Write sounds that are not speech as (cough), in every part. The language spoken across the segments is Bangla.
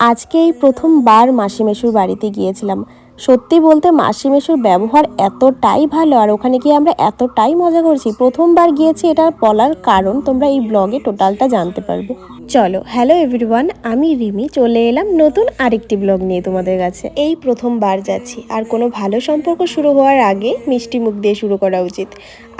আজকে এই প্রথমবার মাসি মেশুর বাড়িতে গিয়েছিলাম। সত্যি বলতে মাসি মেশুর ব্যবহার এতটাই ভালো আর ওখানে গিয়ে আমরা এতটাই মজা করছি। প্রথমবার গিয়েছি এটা বলার কারণ তোমরা এই ব্লগে টোটালটা জানতে পারবে। চলো হ্যালো এভরিওয়ান আমি রিমি। চলে এলাম নতুন আরেকটি ব্লগ নিয়ে তোমাদের কাছে। এই প্রথমবার যাচ্ছি। আর কোনো ভালো সম্পর্ক শুরু হওয়ার আগে মিষ্টি মুখ দিয়ে শুরু করা উচিত।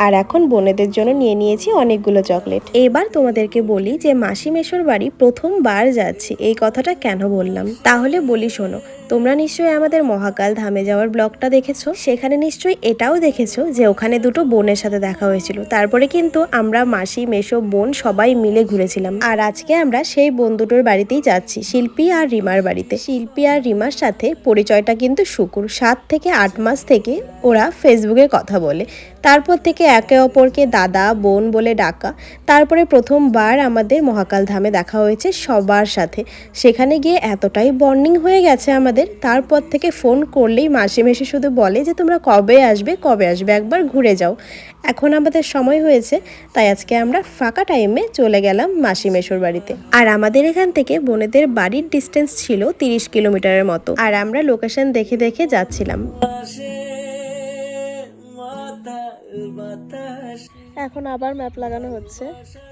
আর এখন বোনেদের জন্য নিয়ে নিয়েছি অনেকগুলো চকলেট। এবার তোমাদেরকে বলি যে মাসি মেশোর বাড়ি প্রথমবার যাচ্ছি। এই কথাটা কেন বললাম? তাহলে বলি শোনো, তোমরা নিশ্চয়ই আমাদের মহাকাল ধামে যাওয়ার ব্লগটা দেখেছ? সেখানে নিশ্চয়ই এটাও দেখেছ যে ওখানে দুটো বোনের সাথে দেখা হয়েছিল। তারপরে কিন্তু আমরা মাসি, মেশো, বোন সবাই মিলে ঘুরেছিলাম। আর আজকে আমরা সেই বোন দুটোর বাড়িতেই যাচ্ছি, শিল্পী আর রিমার বাড়িতে। শিল্পী আর রিমার সাথে পরিচয়টা কিন্তু শুকুর। সাত থেকে আট মাস থেকে ওরা ফেসবুকে কথা বলে। তারপর থেকে একে অপরকে দাদা, বোন বলে ডাকা। তারপরে প্রথমবার আমাদের মহাকাল ধামে দেখা হয়েছে সবার সাথে। সেখানে গিয়ে এতটাই বর্নিং হয়ে গেছে আমাদের, তারপর থেকে ফোন করলেই মাসি মেশে শুধু বলে যে, তোমরা কবে আসবে? কবে আসবে? একবার ঘুরে যাও। এখন আমাদের সময় হয়েছে, তাই আজকে আমরা ফাঁকা টাইমে চলে গেলাম মাসি মেশোর বাড়িতে। আর আমাদের এখান থেকে বোনেদের বাড়ির ডিস্টেন্স ছিল তিরিশ কিলোমিটারের মতো। আর আমরা লোকেশন দেখে দেখে যাচ্ছিলাম। এখন আবার ম্যাপ লাগানো হচ্ছে।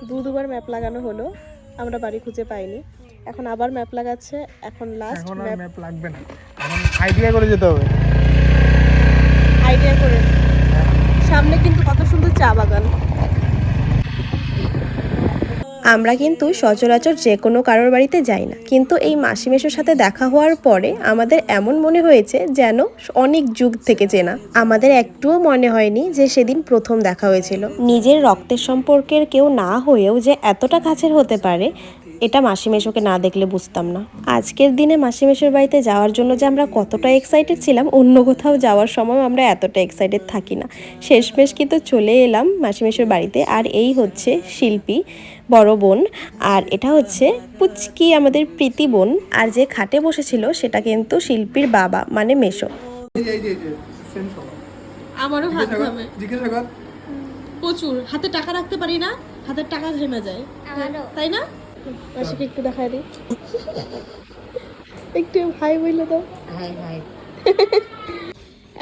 দু দুবার ম্যাপ লাগানো হলো আমরা বাড়ি খুঁজে পাইনি। এখন আবার ম্যাপ লাগাচ্ছে এখন লাস্ট ম্যাপ লাগবে না। এখন আইডিয়া করে যেতে হবে। আইডিয়া করে সামনে কিন্তু কত সুন্দর চা বাগান। আমরা কিন্তু সচরাচর যে কোনো কারোর বাড়িতে যাই না। কিন্তু এই মাসিমেশোর সাথে দেখা হওয়ার পরে আমাদের এমন মনে হয়েছে যেন অনেক যুগ থেকে চেনা। আমাদের একটুও মনে হয়নি যে সেদিন প্রথম দেখা হয়েছিল। নিজের রক্তের সম্পর্কের কেউ না হয়েও যে এতটা কাছের হতে পারে এটা মাসি মেশোকে না দেখলে বুঝতাম না। আজকের দিনে মাসিমেশোর বাড়িতে যাওয়ার জন্য যে আমরা কতটা এক্সাইটেড ছিলাম অন্য কোথাও যাওয়ার সময় আমরা এতটা এক্সাইটেড থাকি না। শেষমেশ কিন্তু চলে এলাম মাসিমেশোর বাড়িতে আর এই হচ্ছে শিল্পী বড় বোন আর এটা হচ্ছে পুচকি আমাদের প্রীতি বোন আর যে খাটে বসেছিল সেটা কিন্তু শিল্পীর বাবা মানে মেশো। আমারও হাত ঘামে জিজ্ঞাসা কর। প্রচুর। হাতে টাকা রাখতে পারি না হাতের টাকা ঘেমে যায়। তাই না? মাসিকে একটু দেখায় দিই। একটু ভাই বলল তো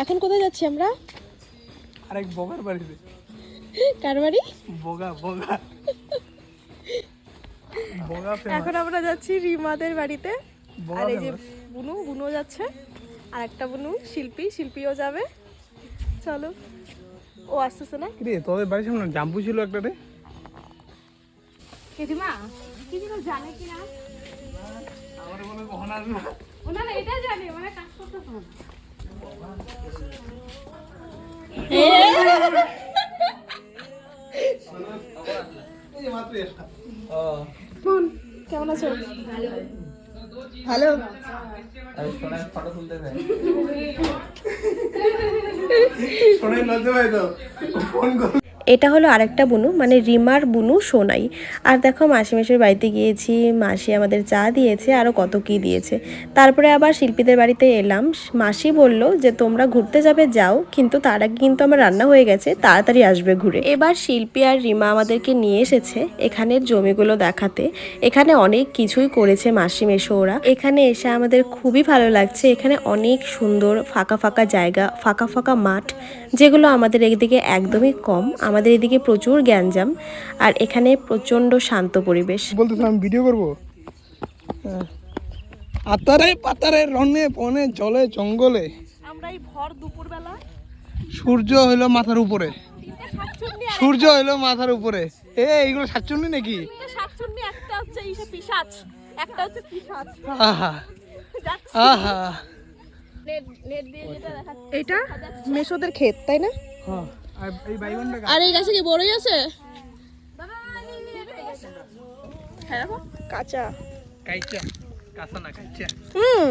এখন কোথায় যাচ্ছি আমরা? আরেক বগার বাড়িতে কার বাড়ি? বগা বগা বগা এখন আমরা যাচ্ছি রিমাদের বাড়িতে। আর এই যে। বুনু বুনুও যাচ্ছে। আর একটা বুনু শিল্পী শিল্পীও যাবে। চলো। ও আসতেছে না? রে তোদের বাড়ির সামনে জাম্পু ছিল একটা রে। জেঠিমা কি যেন জানে কি না? আমার বলে কখন আসব। ওনারা এটা জানে ওরা কাজ করতেছে না। এসা বোন কেমন আছো? (laughs) লজ্জা পাই তো। ফোন কর। এটা হলো আরেকটা বুনু মানে রিমার বুনু সোনাই। আর দেখো মাসি মাসির বাড়িতে গিয়েছি, মাসি আমাদের চা দিয়েছে আরও কত কি দিয়েছে। তারপরে আবার শিল্পীদের বাড়িতে এলাম। মাসি বলল যে, তোমরা ঘুরতে যাবে, যাও। কিন্তু তার আগে কিন্তু আমার রান্না হয়ে গেছে, তাড়াতাড়ি আসবে ঘুরে। এবার শিল্পী আর রিমা আমাদেরকে নিয়ে এসেছে এখানের জমিগুলো দেখাতে। এখানে অনেক কিছুই করেছে মাসি মেশো ওরা। এখানে এসে আমাদের খুবই ভালো লাগছে। এখানে অনেক সুন্দর ফাঁকা ফাঁকা জায়গা, ফাঁকা ফাঁকা মাঠ, যেগুলো আমাদের এদিকে একদমই কম। আমাদের এদিকে প্রচুর গ্যাঞ্জাম আর এখানে প্রচণ্ড শান্ত পরিবেশ। বলতেছ আমি ভিডিও করব? হ্যাঁ। আতারে পাতারে রনে বনে জলে জঙ্গলে। আমরা এই ভর দুপুরবেলা। সূর্য হইল মাথার উপরে। সূর্য হইল মাথার উপরে। এ এইগুলো সাতচন্নি নাকি? শাকচুন্নি একটা হচ্ছে ইসে পিসাচ একটা হচ্ছে পিসাচ আহা। আহা। এটা মেশোদের ক্ষেত তাই না? হ্যাঁ। আর এই গাছে কি বড়ই আছে? কাঁচা। কাইচা। কাঁচা না কাইচা। হুম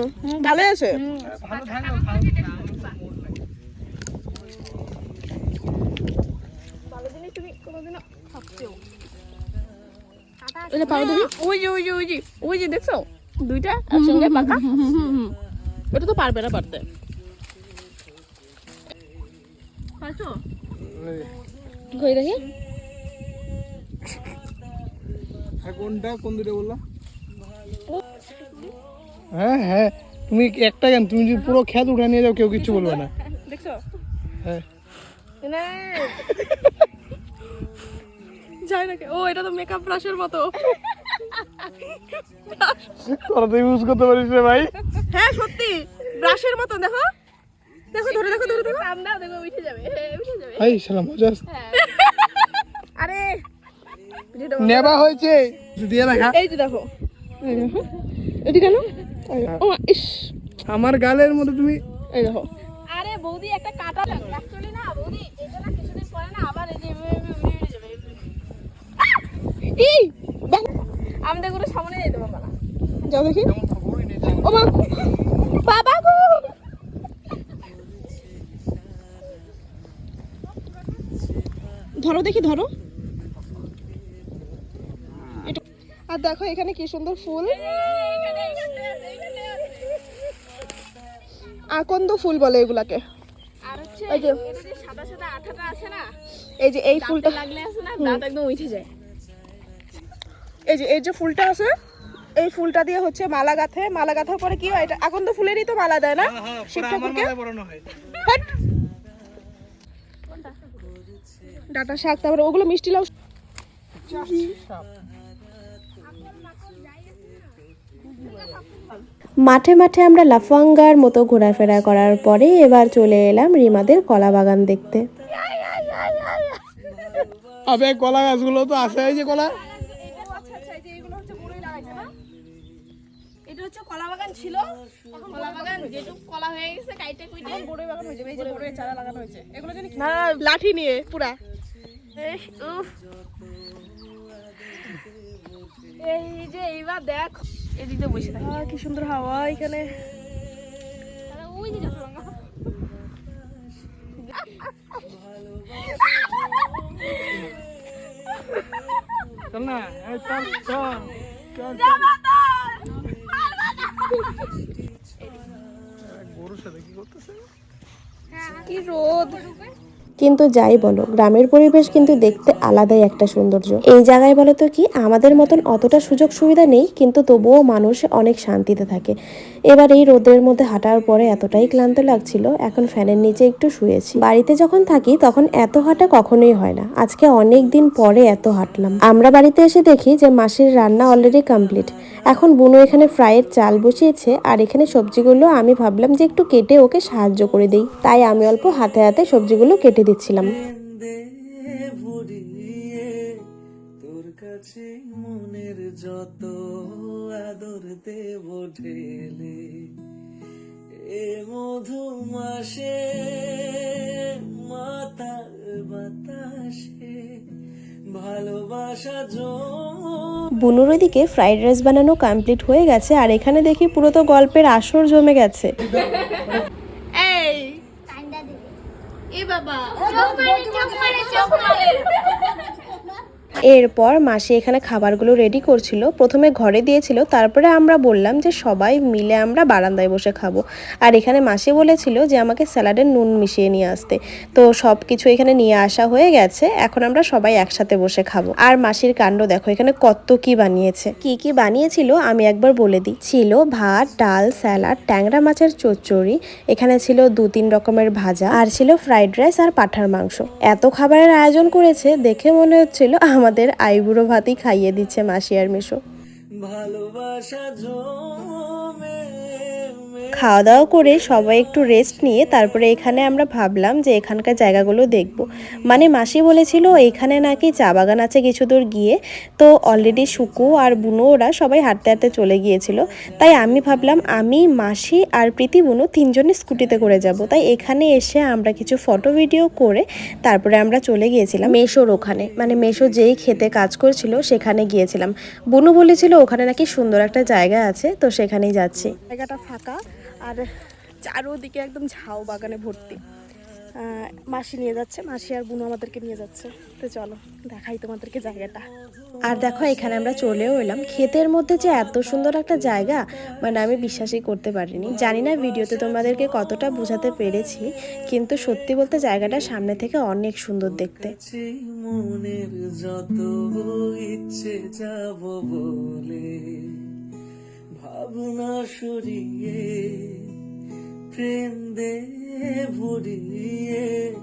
ভালো আছে। ওই যে পাকা তুমি? ওই যে ওই যে ওই যে ওই যে দেখছ? দুইটা একসঙ্গে পাকা ওটা তো পারবে না পারতে। পারছ? কই দেখি? কোনটা? কোন দুটো বললা? হ্যাঁ হ্যাঁ। তুমি একটা কেন তুমি যদি পুরো খেত উঠে নিয়ে যাও কেউ কিছু বলবে না। দেখছ? হ্যাঁ। যায় না ও এটা তো মেকআপ ব্রাশের মতো। তোরা তো ইউজ করতে পারিস রে ভাই। হ্যাঁ সত্যি। ব্রাশের মতো দেখো। দেখো ধরে দেখো ধরে দেখো কান্দা দেখো উঠে যাবে। হ্যাঁ, উঠে যাবে। ভাই সালাম মজা আরে। নেবা হয়েছে। দিয়ে দেখা। এই যে দেখো। এটি কেন? ও ইস। আমার গালের মধ্যে তুমি এই দেখো। আরে বৌদি একটা কাটা লাগল অ্যাকচুয়ালি না বৌদি এটা না কিছুদিন পরে না আবার এই যে উড়ে যাবে। এই আমাদেরগুলো সামনে যেতে পারব না যাও দেখি। ও মা বাবা ধরো দেখি ধরো। আর দেখো এখানে কি সুন্দর ফুল। আকন্দ ফুল বলে এগুলাকে। এই যে সাদা সাদা আঠাটা আছে না? এই যে এই ফুলটা লাগলে আছে না দাঁত একদম উঠে যায়। এই যে এই যে ফুলটা আছে এই ফুলটা দিয়ে হচ্ছে মালা গাঁথে। মালা গাঁথার পরে কি হয় এটা আকন্দ ফুলেরই তো মালা দেয় না শিব ঠাকুরকে ডাটা শাক তারপরে ওগুলো মিষ্টি লাউ। মাঠে মাঠে আমরা লাফাঙ্গার মতো ঘোরাফেরা করার পরে এবার চলে এলাম রিমাদের কলা বাগান দেখতে। আবে কলা গাছগুলো তো আছে এই যে কলা। এটা হচ্ছে কলা বাগান ছিল। কলা বাগান যেটুকু কলা হয়ে গেছে কাইটে কুইটে। বড়ই বাগান হয়ে যাবে এই যে বড়ই চারা লাগানো হয়েছে। এগুলো জানি না লাঠি নিয়ে পুরা। এই, যে এইবার দেখ এদিকে বসে থাকি। কি সুন্দর হাওয়া এখানে। ওই যে চল না। চল চল চল গরুর সাথে কি করতেছে? কি রোদ। কিন্তু যাই বলো, গ্রামের পরিবেশ কিন্তু দেখতে আলাদাই একটা সৌন্দর্য। এই জায়গায় বলো তো কি, আমাদের মতন অতটা সুযোগ সুবিধা নেই, কিন্তু তবুও মানুষ অনেক শান্তিতে থাকে। এবার এই রোদের মধ্যে হাঁটার পরে এতটাই ক্লান্ত লাগছিল, এখন ফ্যানের নিচে একটু শুয়েছি। বাড়িতে যখন থাকি, তখন এত হাঁটা কখনোই হয় না। আজকে অনেক দিন পরে এত হাঁটলাম। আমরা বাড়িতে এসে দেখি যে মাসির রান্না অলরেডি কমপ্লিট এখন বুনো এখানে ফ্রাইয়ের চাল বসিয়েছে, আর এখানে সবজিগুলো আমি ভাবলাম যে একটু কেটে ওকে সাহায্য করে দিই। তাই আমি অল্প হাতে হাতে সবজিগুলো কেটে দিচ্ছিলাম। কাছে মনের যত আদর দেব ঢেলে। এ মধু মাসে মাতার বাতাসে ভালোবাসা বুনুর ওইদিকে ফ্রাইড রাইস বানানো কমপ্লিট হয়ে গেছে আর এখানে দেখি পুরো তো গল্পের আসর জমে গেছে। (laughs) বাবা। এরপর মাসি এখানে খাবারগুলো রেডি করছিল। প্রথমে ঘরে দিয়েছিল, তারপরে আমরা বললাম যে সবাই মিলে আমরা বারান্দায় বসে খাব। আর এখানে মাসি বলেছিল যে আমাকে স্যালাডের নুন মিশিয়ে নিয়ে আসতে। তো সব কিছু এখানে নিয়ে আসা হয়ে গেছে, এখন আমরা সবাই একসাথে বসে খাব। আর মাসির কাণ্ড দেখো, এখানে কত কি বানিয়েছে। কি কি বানিয়েছিল আমি একবার বলে দিই। ছিল ভাত, ডাল, স্যালাড, ট্যাংরা মাছের চচ্চড়ি, এখানে ছিল দু তিন রকমের ভাজা, আর ছিল ফ্রাইড রাইস আর পাঠার মাংস। এত খাবারের আয়োজন করেছে, দেখে মনে হচ্ছিল আমাদের আইবুড়ো ভাতই খাইয়ে দিচ্ছে মাসিয়ার আর মেশো। ভালোবাসা জমে খাওয়া দাওয়া করে সবাই একটু রেস্ট নিয়ে তারপরে এখানে আমরা ভাবলাম যে এখানকার জায়গাগুলো দেখব। মানে মাসি বলেছিল এখানে নাকি চা বাগান আছে কিছু দূর গিয়ে। তো অলরেডি শুকু আর বুনো ওরা সবাই হাঁটতে হাঁটতে চলে গিয়েছিল। তাই আমি ভাবলাম আমি মাসি আর প্রীতি বুনু তিনজনে স্কুটিতে করে যাব। তাই এখানে এসে আমরা কিছু ফটো ভিডিও করে তারপরে আমরা চলে গিয়েছিলাম। মেশোর ওখানে মানে মেশো যেই খেতে কাজ করছিল সেখানে গিয়েছিলাম। বুনু বলেছিল ওখানে নাকি সুন্দর একটা জায়গা আছে তো সেখানেই যাচ্ছি। জায়গাটা ফাঁকা। আর চারোদিকে একদম ঝাউ বাগানে ভর্তি। মাসি নিয়ে যাচ্ছে মাসি আর বুনু আমাদেরকে নিয়ে যাচ্ছে। তো চলো দেখাই তোমাদেরকে জায়গাটা। আর দেখো এখানে আমরা চলেও এলাম। ক্ষেতের মধ্যে যে এত সুন্দর একটা জায়গা মানে আমি বিশ্বাসই করতে পারিনি। জানি না ভিডিওতে তোমাদেরকে কতটা বোঝাতে পেরেছি কিন্তু সত্যি বলতে জায়গাটা সামনে থেকে অনেক সুন্দর দেখতে। মনের যত ইচ্ছে যাব বলে। ভাবনা সরিয়ে প্রেম দে ভরিয়ে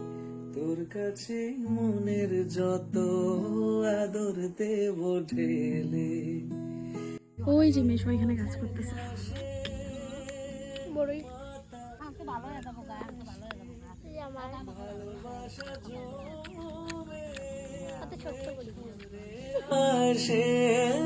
তোর কাছে মনের যত আদর দেব ঢেলে। ওই যে মেশো এখানে কাজ করতেছে। বড়ই। আসে প্রেমেরই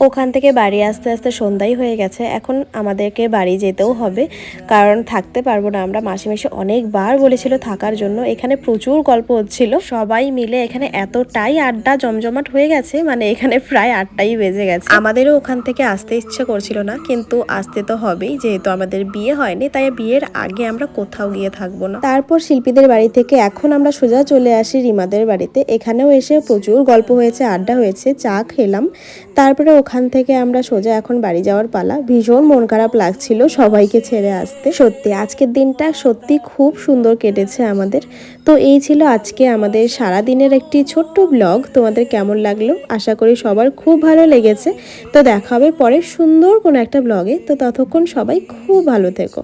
ওখান থেকে বাড়ি আসতে আসতে সন্ধ্যাই হয়ে গেছে। এখন আমাদেরকে বাড়ি যেতেও হবে। কারণ থাকতে পারব না। আমরা মাসে মাসে অনেকবার বলেছিল থাকার জন্য। এখানে প্রচুর গল্প হচ্ছিল। সবাই মিলে এখানে এতটাই আড্ডা জমজমাট হয়ে গেছে। মানে এখানে প্রায় আটটাই বেজে গেছে। আমাদেরও ওখান থেকে আসতে ইচ্ছে করছিল না। কিন্তু আসতে তো হবেই। যেহেতু আমাদের বিয়ে হয়নি, তাই বিয়ের আগে আমরা কোথাও গিয়ে থাকব না। তারপর শিল্পীদের বাড়ি থেকে এখন আমরা সোজা চলে আসি রিমাদের বাড়িতে। এখানেও এসে প্রচুর গল্প হয়েছে, আড্ডা হয়েছে, চা খেলাম। তারপরে ওখান থেকে আমরা সোজা এখন বাড়ি যাওয়ার পালা। ভীষণ মন খারাপ লাগছিল সবাইকে ছেড়ে আসতে। সত্যি, আজকের দিনটা সত্যি খুব সুন্দর কেটেছে আমাদের। তো এই ছিল আজকে আমাদের সারা দিনের একটি ছোট্ট ব্লগ তোমাদের কেমন লাগল? আশা করি সবার খুব ভালো লেগেছে। তো দেখা হবে পরে সুন্দর কোনো একটা ব্লগে তো ততক্ষণ সবাই খুব ভালো থেকো।